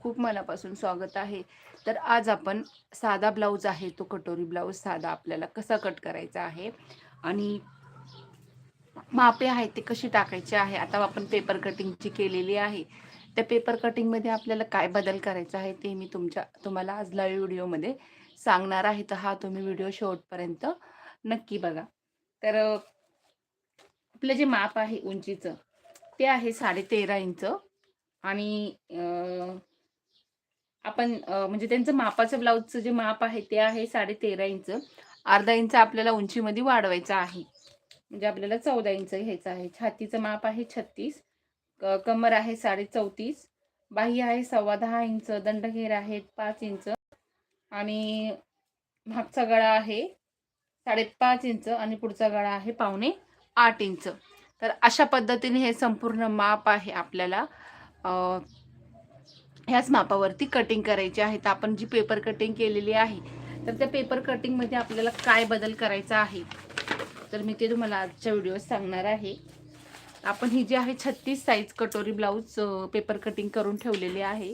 खूप मनापासून स्वागत आहे. तर आज आपण साधा ब्लाऊज आहे तो कटोरी ब्लाऊज साधा आपल्याला कसा कट करायचा आहे आणि मापे आहेत ते कशी टाकायची आहे आता आपण पेपर कटिंगची केलेली आहे. त्या पेपर कटिंगमध्ये आपल्याला काय बदल करायचा आहे ते मी तुमच्या तुम्हाला आज लाईव्ह व्हिडिओमध्ये सांगणार आहे. तर हा तुम्ही व्हिडिओ शेवटपर्यंत नक्की बघा. तर आपलं जे माप आहे उंचीचं ते आहे साडे तेरा इंच आणि आपण म्हणजे त्यांचं मापाचं ब्लाऊजचं जे माप आहे ते आहे साडे तेरा इंच. अर्धा इंच आपल्याला उंचीमध्ये वाढवायचं आहे. म्हणजे आपल्याला चौदा इंच घ्यायचं आहे. छातीचं माप आहे छत्तीस. क- कमर आहे साडे चौतीस बाही आहे सव्वा दहा इंच. दंडघेर आहेत पाच इंच. आणि मागचा गळा आहे साडेपाच इंच आणि पुढचा गळा आहे पावणे आठ इंच. तर अशा पद्धतीने हे संपूर्ण माप आहे आपल्याला. ह्याच मापावरती कटिंग करायची आहे. तर आपण जी पेपर कटिंग केलेली आहे तर त्या पेपर कटिंगमध्ये आपल्याला काय बदल करायचा आहे? तर मी ते तुम्हाला आजच्या व्हिडिओत सांगणार आहे. आपण ही जी आहे छत्तीस साईज कटोरी ब्लाऊज पेपर कटिंग करून ठेवलेली आहे.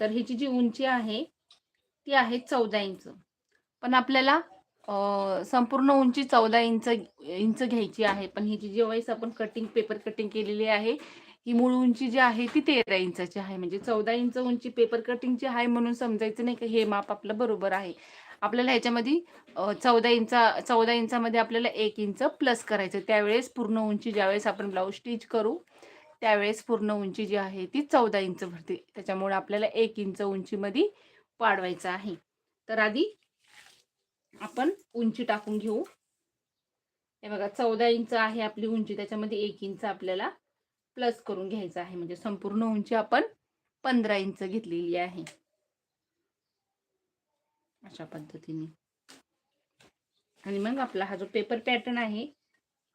तर हिची जी उंची आहे ती आहे चौदा इंच. पण आपल्याला संपूर्ण उंची चौदा इंच इंच घ्यायची आहे. पण ही जी वाईस आपण कटिंग पेपर कटिंग केलेली आहे ही मूळ उंची जी आहे ती तेरा इंचाची आहे. म्हणजे चौदा इंच उंची पेपर कटिंगची आहे म्हणून समजायचं नाही का हे माप आपलं बरोबर आहे. आपल्याला ह्याच्यामध्ये चौदा इंचा चौदा इंचामध्ये आपल्याला एक इंच प्लस करायचं त्यावेळेस पूर्ण उंची ज्यावेळेस आपण ब्लाऊज स्टिच करू त्यावेळेस पूर्ण उंची जी आहे ती चौदा इंच भरते. त्याच्यामुळे आपल्याला एक इंच उंचीमध्ये वाढवायचं आहे. तर आधी आपण उंची टाकून घेऊ. हे बघा चौदा इंच आहे आपली उंची. त्याच्यामध्ये एक इंच आपल्याला प्लस करून घ्यायचं आहे. म्हणजे संपूर्ण उंची आपण पंधरा इंच घेतलेली आहे. अशा पद्धतीने. आणि मग आपला हा जो पेपर पॅटर्न आहे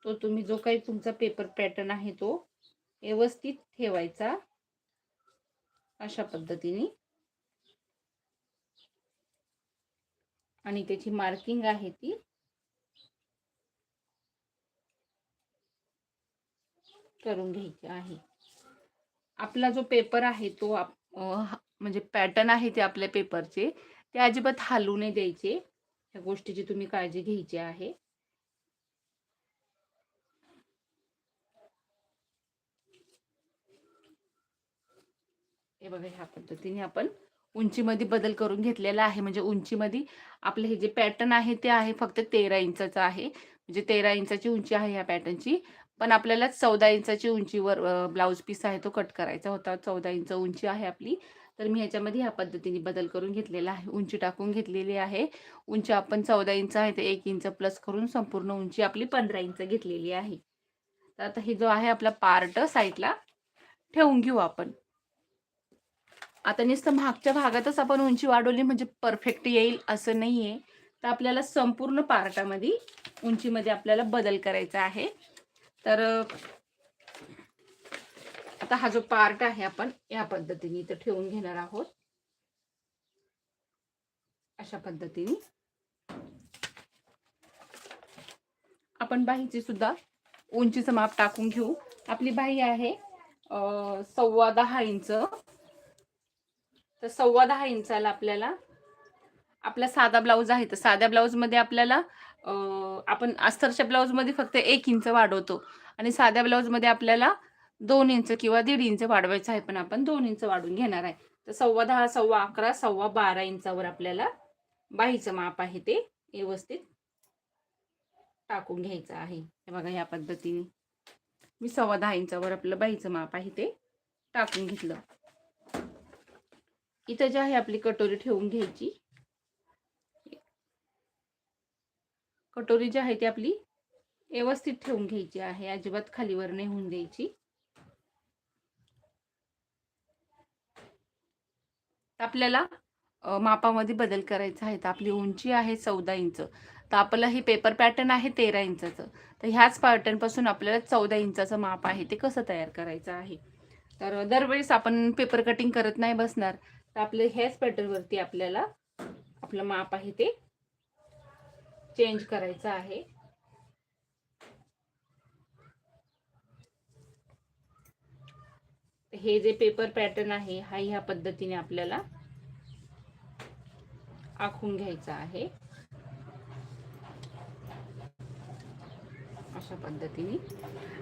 तो तुम्ही जो काही तुमचा पेपर पॅटर्न आहे तो व्यवस्थित ठेवायचा. अशा पद्धतीने. आणि त्याची मार्किंग आहे ती करून घ्यायची आहे. आपला जो पेपर आहे तो आप म्हणजे पॅटर्न आहे ते आपल्या पेपरचे ते अजिबात हालू नाही द्यायचे. या गोष्टीची तुम्ही काळजी घ्यायची आहे. हे बघा ह्या पद्धतीने आपण उंचीमध्ये बदल करून घेतलेला आहे. म्हणजे उंचीमध्ये आपलं हे जे पॅटर्न आहे ते आहे फक्त तेरा इंचाचं आहे. म्हणजे तेरा इंचाची उंची आहे ह्या पॅटर्नची. पण आपल्याला चौदा इंचाची उंचीवर ब्लाऊज पीस आहे तो कट करायचा होता. चौदा इंच उंची आहे आपली. तर मी ह्याच्यामध्ये ह्या पद्धतीने बदल करून घेतलेला आहे. उंची टाकून घेतलेली आहे. उंची आपण चौदा इंच आहे ते एक इंच प्लस करून संपूर्ण उंची आपली पंधरा इंच घेतलेली आहे. तर आता हे जो आहे आपला पार्ट साईडला ठेवून घेऊ आपण. आता नुसतं मागच्या भागातच आपण उंची वाढवली म्हणजे परफेक्ट येईल असं नाही आहे तर आपल्याला संपूर्ण पार्टामध्ये उंचीमध्ये आपल्याला बदल करायचा आहे. तर आता हा जो पार्ट आहे आपण या पद्धतीने इथं ठेवून घेणार आहोत. अशा पद्धतीने. आपण बाहीची सुद्धा उंचीचं माप टाकून घेऊ. आपली बाही आहे सव्वा दहा इंच. तर सव्वा दहा इंचाला आपल्याला आपला साधा ब्लाऊज आहे तर साध्या ब्लाऊजमध्ये आपल्याला आपण अस्तरच्या ब्लाऊजमध्ये फक्त एक इंच वाढवतो. आणि साध्या ब्लाऊजमध्ये आपल्याला दोन इंच किंवा दीड इंच वाढवायचं आहे पण आपण दोन इंच वाढून घेणार आहे. तर सव्वा दहा सव्वा अकरा सव्वा बारा इंचावर आपल्याला बाहीचं माप आहे ते व्यवस्थित टाकून घ्यायचं आहे. हे बघा ह्या पद्धतीने मी सव्वा दहा इंचावर आपलं बाहीचं माप आहे ते टाकून घेतलं. इथं जी आहे आपली कटोरी ठेवून घ्यायची. कटोरी जी आहे ती आपली व्यवस्थित ठेवून घ्यायची आहे अजिबात खालीवर नाही होऊन द्यायची. आपल्याला मापामध्ये बदल करायचा आहे. तर आपली उंची आहे चौदा इंच. तर आपलं हे पेपर पॅटर्न आहे तेरा इंचाचं. तर ह्याच पॅटर्नपासून आपल्याला चौदा इंचाचं माप आहे. ते कसं तयार करायचं आहे? तर दरवेळेस आपण पेपर कटिंग करत नाही बसणार. तर आपलं ह्याच पॅटर्नवरती आपल्याला आपलं माप आहे ते चेंज करायचं आहे. हे जे पेपर पॅटर्न आहे हा ह्या पद्धतीने आपल्याला आखून घ्यायचा आहे. अशा पद्धतीने.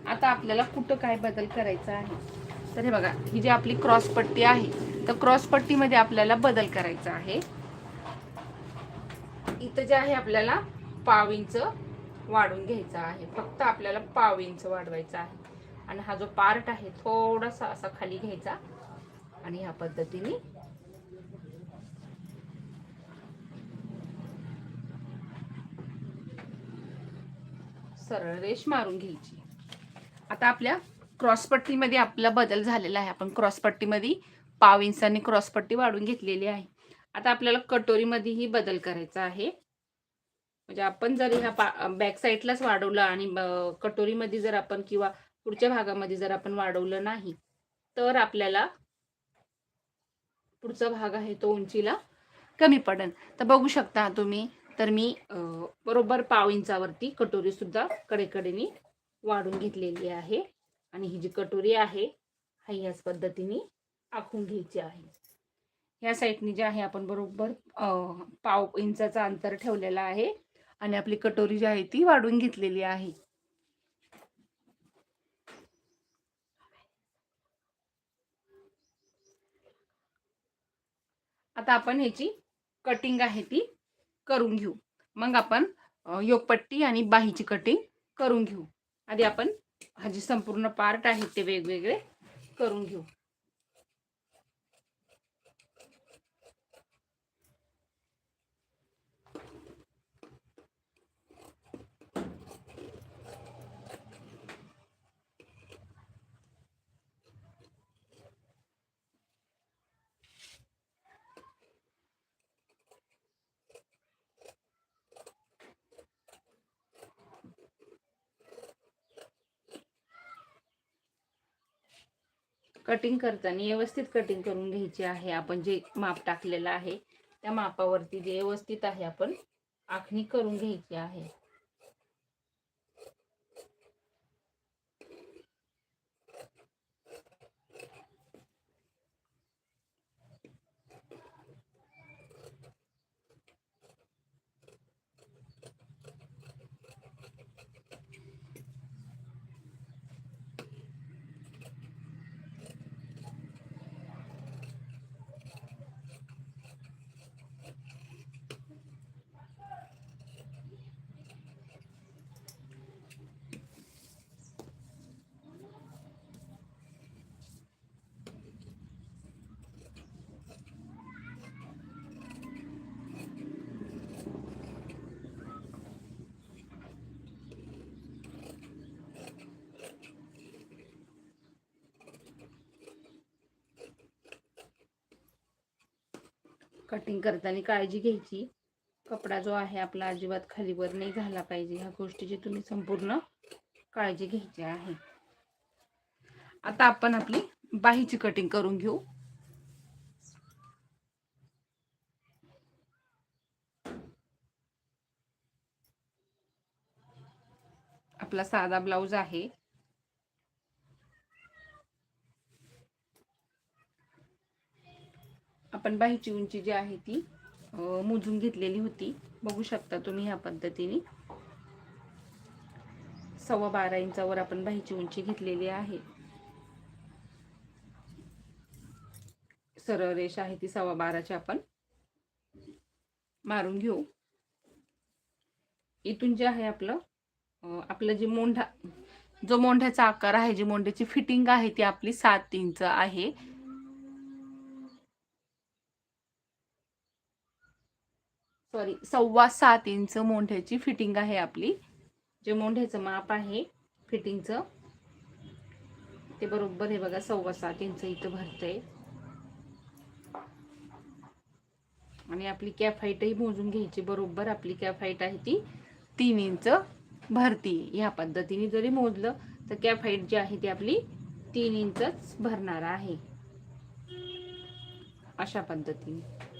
आता आपल्याला कुठं काय बदल करायचा आहे? तर हे बघा ही जी आपली क्रॉस पट्टी आहे तर क्रॉस पट्टीमध्ये आपल्याला बदल करायचा आहे. इथं जे आहे आपल्याला पाव इंच वाढून घ्यायचा आहे. फक्त आपल्याला पाव इंच वाढवायचा आहे. आणि हा जो पार्ट आहे थोडासा असा खाली घ्यायचा. आणि ह्या पद्धतीने सरळ रेष मारून घ्यायची. आता आपल्या क्रॉसपट्टीमध्ये आपला बदल झालेला आहे. आपण क्रॉसपट्टीमध्ये पाव इंचाने क्रॉसपट्टी वाढून घेतलेली आहे. आता आपल्याला कटोरीमध्येही बदल करायचा आहे. म्हणजे आपण जर ह्या पा बॅक साईडलाच वाढवलं आणि ब- कटोरीमध्ये जर आपण किंवा पुढच्या भागामध्ये जर आपण वाढवलं नाही तर आपल्याला पुढचा भाग आहे तो उंचीला कमी पडेल. तर बघू शकता तुम्ही तर मी बरोबर पाव इंचावरती कटोरी सुद्धा कडेकडेने वाढून घेतलेली आहे. आणि ही जी कटोरी आहे हा ह्याच पद्धतीने आखून घ्यायची आहे. ह्या साईडने जे आहे आपण बरोबर पाव इंचाचा अंतर ठेवलेला आहे. आणि आपली कटोरी जी आहे ती वाढून घेतलेली आहे. आता आपण ह्याची कटिंग आहे ती करून घेऊ. मग आपण योगपट्टी आणि बाहीची कटिंग करून घेऊ. आधी आपण हा जे संपूर्ण पार्ट आहे ते वेगवेगळे करून घेऊ. कटिंग करताना व्यवस्थित कटिंग करून घ्यायची आहे. आपण जे माप टाकलेलं आहे त्या मापावरती जे व्यवस्थित आहे आपण आखणी करून घ्यायची आहे. कटिंग करताना काळजी घ्यायची. कपडा जो आहे आपला अजिबात खालीवर नाही झाला पाहिजे. ह्या गोष्टीची तुम्ही संपूर्ण काळजी घ्यायची आहे. आता आपण आपली बाहीची कटिंग करून घेऊ. आपला साधा ब्लाऊज आहे. आपण बाहीची उंची जी आहे ती मोजून घेतलेली होती. बघू शकता तुम्ही ह्या पद्धतीने. सव्वा बारा इंचावर आपण बाहीची उंची घेतलेली आहे. सरळ रेष आहे ती सव्वा बाराची आपण मारून घेऊ. इथून जे आहे आपलं आपलं जे मोंढा जो मोंढ्याचा आकार आहे जी मोंढ्याची फिटिंग आहे ती आपली सात इंच आहे. सॉरी सव्वा सात इंच मोंढ्याची फिटिंग आहे आपली. जे मोंढ्याचं माप आहे फिटिंगचं ते बरोबर हे बघा सव्वा सात इंच इथं भरतंय. आणि आपली कॅप हाईटही मोजून घ्यायची बरोबर आपली कॅप हाईट आहे ती तीन इंच भरती. ह्या पद्धतीने जरी मोजलं तर कॅप हाईट जी आहे ती आपली तीन इंचच भरणार आहे. अशा पद्धतीने.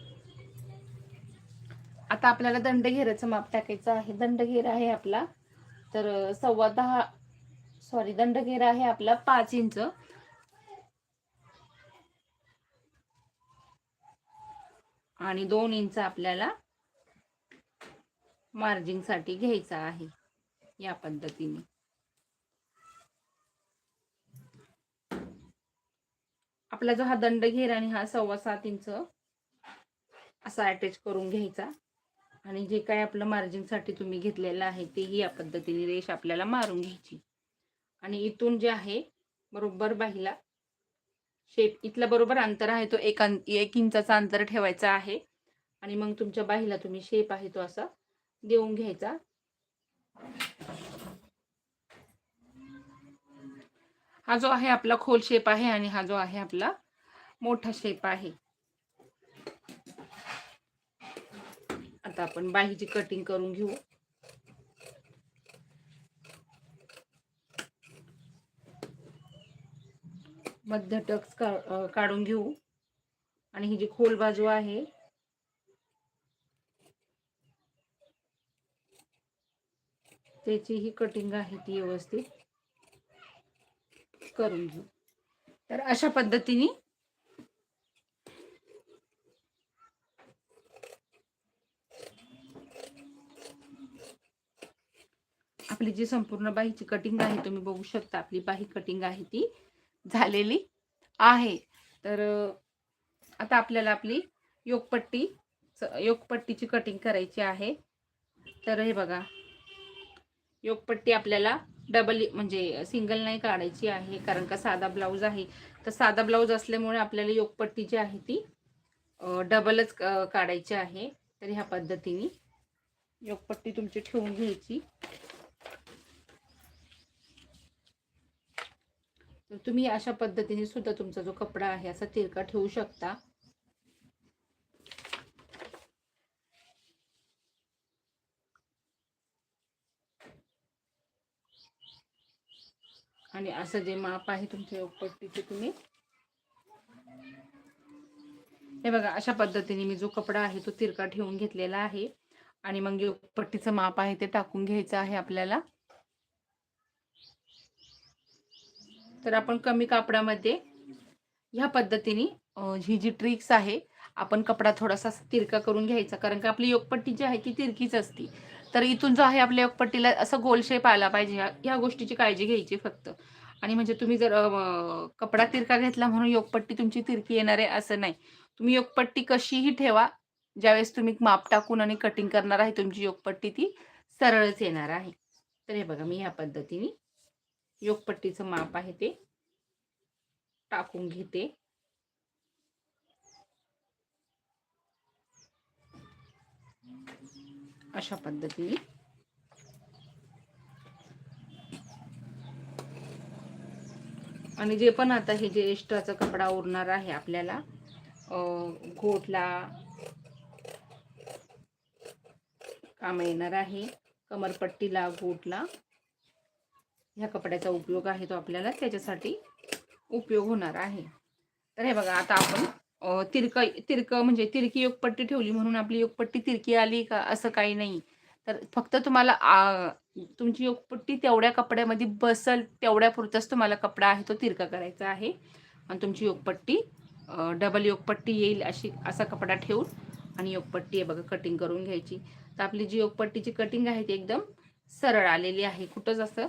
आता आपल्याला दंडघेराचं माप टाकायचं आहे. दंडघेरा आहे आपला. तर सव्वा दहा सॉरी दंडघेरा आहे आपला पाच इंच. आणि दोन इंच आपल्याला मार्जिंगसाठी घ्यायचा आहे या पद्धतीने. आपला जो हा दंडघेरा आणि हा सव्वा सात इंच असा अटॅच करून घ्यायचा. आणि जे काय आपलं मार्जिनसाठी तुम्ही घेतलेलं आहे तेही या पद्धतीने रेष आपल्याला मारून घ्यायची. आणि इथून जे आहे बरोबर बाहीला शेप इथला बरोबर अंतर आहे तो एक अं एक इंचाचा अंतर ठेवायचा आहे. आणि मग तुमच्या बाहीला तुम्ही शेप आहे तो असा देऊन घ्यायचा. हा जो आहे आपला खोल शेप आहे आणि हा जो आहे आपला मोठा शेप आहे. आता आपण बाहीची कटिंग करून घेऊ. मध्य टक्स काढून घेऊ. आणि ही जी खोल बाजू आहे त्याची ही कटिंग आहे ती व्यवस्थित करून घेऊ. तर अशा पद्धतीने आपली जी संपूर्ण बाहीची कटिंग आहे तुम्ही बघू शकता आपली बाही कटिंग आहे ती झालेली आहे. तर आता आपल्याला आपली योगपट्टी योगपट्टीची कटिंग करायची आहे. तर हे बघा योगपट्टी आपल्याला डबल म्हणजे सिंगल नाही काढायची आहे कारण का साधा ब्लाऊज आहे. तर साधा ब्लाऊज असल्यामुळे आपल्याला योगपट्टी जी आहे ती डबलच काढायची आहे. तर ह्या पद्धतीने योगपट्टी तुमची ठेवून घ्यायची. तर तुम्ही अशा पद्धतीने सुद्धा तुमचा जो कपडा आहे असा तिरका ठेवू शकता. आणि असं जे माप आहे तुमच्या योगपट्टीचे तुम्ही. हे बघा अशा पद्धतीने मी जो कपडा आहे तो तिरका ठेवून घेतलेला आहे. आणि मग योगपट्टीचं माप आहे ते टाकून घ्यायचं आहे आपल्याला. तर आपण कमी कापडामध्ये ह्या पद्धतीने ही जी ट्रिक्स आहे आपण कपडा थोडासा तिरका करून घ्यायचा. कारण का आपली योगपट्टी जी आहे ती तिरकीच असती. तर इथून जो आहे आपल्या योगपट्टीला असं गोल शेप आला पाहिजे. ह्या ह्या गोष्टीची काळजी घ्यायची फक्त. आणि म्हणजे तुम्ही जर कपडा तिरका घेतला म्हणून योगपट्टी तुमची तिरकी येणार आहे असं नाही. तुम्ही योगपट्टी कशीही ठेवा. ज्यावेळेस तुम्ही माप टाकून आणि कटिंग करणार आहे तुमची योगपट्टी ती सरळच येणार आहे. तर हे बघा मी ह्या पद्धतीने योगपट्टीचं माप आहे ते. टाकून घेते. अशा पद्धतीने. आणि जे पण आता हे जे एक्स्ट्राचा कपडा उरणार आहे आपल्याला घोटला काम येणार आहे कमरपट्टीला गोटला ह्या कपड्याचा उपयोग आहे तो आपल्याला त्याच्यासाठी उपयोग होणार आहे. तर हे बघा आता आपण तिरक तिरक म्हणजे तिरकी योगपट्टी ठेवली म्हणून आपली योगपट्टी तिरकी आली का असं काही नाही. तर फक्त तुम्हाला तुमची योगपट्टी तेवढ्या कपड्यामध्ये बसल तेवढ्यापुरताच तुम्हाला कपडा आहे तो तिरका करायचा आहे. आणि तुमची योगपट्टी डबल योगपट्टी येईल अशी असा कपडा ठेवून आणि योगपट्टी आहे बघा कटिंग करून घ्यायची. तर आपली जी योगपट्टीची कटिंग आहे ती एकदम सरळ आलेली आहे. कुठंच असं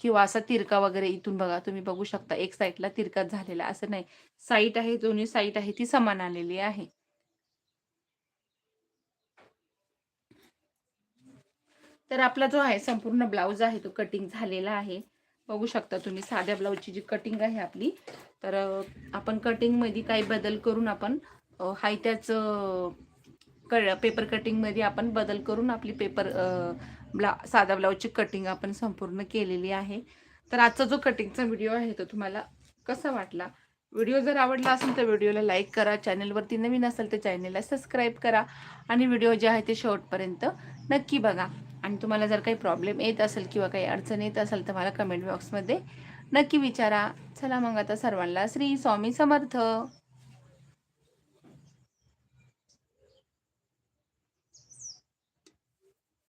किंवा असा तिरका वगैरे इथून बघा तुम्ही बघू शकता एक साईडला तिरकाच झालेला असं नाही. साईट आहे दोन्ही साईट आहे ती समान आलेली आहे. तर आपला जो आहे संपूर्ण ब्लाऊज आहे तो कटिंग झालेला आहे. बघू शकता तुम्ही साध्या ब्लाऊजची जी कटिंग आहे आपली. तर आपण कटिंगमध्ये काही बदल करून आपण हाय त्याच क पेपर कटिंगमध्ये आपण बदल करून आपली पेपर ब्ला साधा ब्लाऊजची कटिंग आपण संपूर्ण केलेली आहे. तर आजचा जो कटिंगचा व्हिडिओ आहे तो तुम्हाला कसा वाटला? व्हिडिओ जर आवडला असेल तर व्हिडिओला लाईक करा. चॅनलवरती नवीन असेल तर चॅनलला सबस्क्राईब करा. आणि व्हिडिओ जे आहे ते शेवटपर्यंत नक्की बघा. आणि तुम्हाला जर काही प्रॉब्लेम येत असेल किंवा काही अडचण येत असेल तर मला कमेंट बॉक्समध्ये नक्की विचारा. चला मग आता सर्वांना श्री स्वामी समर्थ.